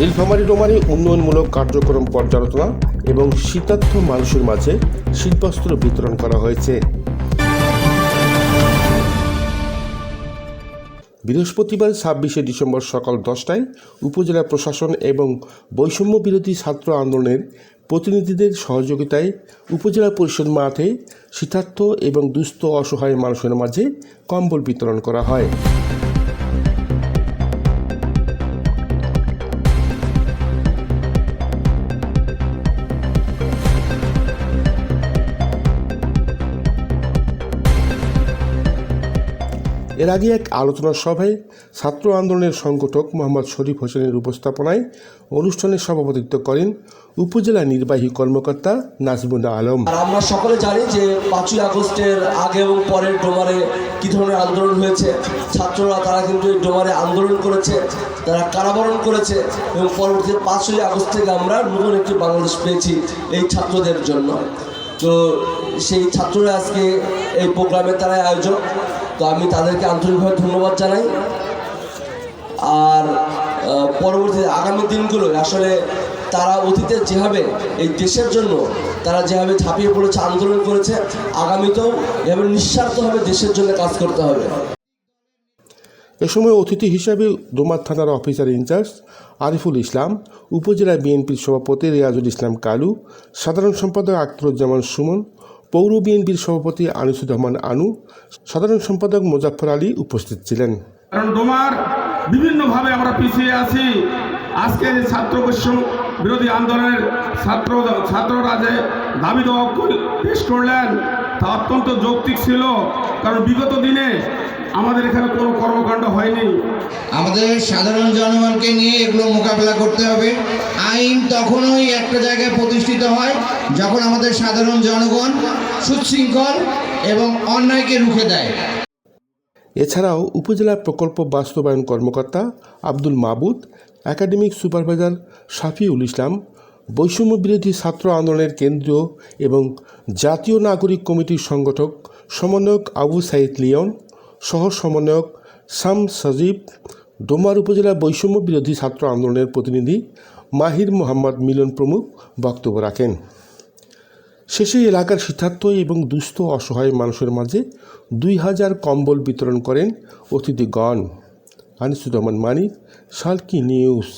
নীলফামারী ডোমারি উন্নয়নমূলক কার্যক্রম পর্যালোচনা এবং শীতার্থ মানুষের মাঝে শীতবস্ত্র বিতরণ করা হয়েছে। বৃহস্পতিবার ছাব্বিশে ডিসেম্বর সকাল দশটায় উপজেলা প্রশাসন এবং বৈষম্য বিরোধী ছাত্র আন্দোলনের প্রতিনিধিদের সহযোগিতায় উপজেলা পরিষদ মাঠে শীতার্থ এবং দুস্থ অসহায় মানুষের মাঝে কম্বল বিতরণ করা হয়। এর আগে এক আলোচনা সভায় ছাত্র আন্দোলনের সংগঠক মোহাম্মদ শরীফ হোসেনের উপস্থাপনায় অনুষ্ঠানে সভাপতিত্ব করেন উপজেলা নির্বাহী কর্মকর্তা নাজমুল্লাহ আলম। আর আমরা সকলে জানি যে পাঁচই আগস্টের আগে এবং পরের ডোমারে কী ধরনের আন্দোলন হয়েছে। ছাত্ররা তারা কিন্তু এই ডোমারে আন্দোলন করেছে, তারা কারাবরণ করেছে এবং পরবর্তীতে পাঁচই আগস্ট থেকে আমরা নতুন একটি বাংলাদেশ পেয়েছি এই ছাত্রদের জন্য। তো সেই ছাত্ররা আজকে এই প্রোগ্রামের তারাই আয়োজক। তো আমি তাদেরকে আন্তরিকভাবে ধন্যবাদ জানাই। আর পরবর্তী আগামী দিনগুলো আসলে তারা অতীতে যেভাবে এই দেশের জন্য তারা যেভাবে ছাপিয়ে পড়েছে, আন্দোলন করেছে, আগামীতেও এভাবে নিঃস্বার্থভাবে দেশের জন্য কাজ করতে হবে। এ সময় অতিথি হিসাবে ডোমার থানার অফিসার ইনচার্জ আরিফুল ইসলাম, উপজেলা বিএনপির সভাপতি রিয়াজুল ইসলাম কালু, সাধারণ সম্পাদক আখতারুজ্জামান সুমন, পৌর বিএনপির সভাপতি আনিসুর রহমান আনু, সাধারণ সম্পাদক মোজাফফর আলী উপস্থিত ছিলেন। কারণ ডোমার বিভিন্নভাবে আমরা পিছিয়ে আছি। আজকে যে ছাত্র বিরোধী আন্দোলনের ছাত্র ছাত্ররা যে দাবি দেওয়া পেশ করলেন তা অত্যন্ত যৌক্তিক ছিল। কারণ বিগত দিনে আমাদের এখানে কোনো কর্মকাণ্ড হয়নি। আমাদের সাধারণ জনগণকে নিয়ে এগুলো মোকাবেলা করতে হবে। আইন তখনই একটা জায়গায় প্রতিষ্ঠিত হয় যখন আমাদের সাধারণ জনগণ সুশৃঙ্খল এবং অন্যায়কে রুখে দেয়। এছাড়াও উপজেলা প্রকল্প বাস্তবায়ন কর্মকর্তা আব্দুল মাবুদ একাডেমিক সুপারভাইজার শাফিউল ইসলাম বৈষম্য বিরোধী ছাত্র আন্দোলনের কেন্দ্রীয় এবং জাতীয় নাগরিক কমিটির সংগঠক সমন্বয়ক আবু সাইদ লিয়ন সহ সমন্বয়ক শাম সজীব, ডোমার উপজেলা বৈষম্য বিরোধী ছাত্র আন্দোলনের প্রতিনিধি মাহির মোহাম্মদ মিলন প্রমুখ বক্তব্য রাখেন। শেষে এলাকার শীতার্থ এবং দুস্থ অসহায় মানুষের মাঝে দুই হাজার কম্বল বিতরণ করেন অতিথিগণ। রহমান মানিক সালকি নিউজ।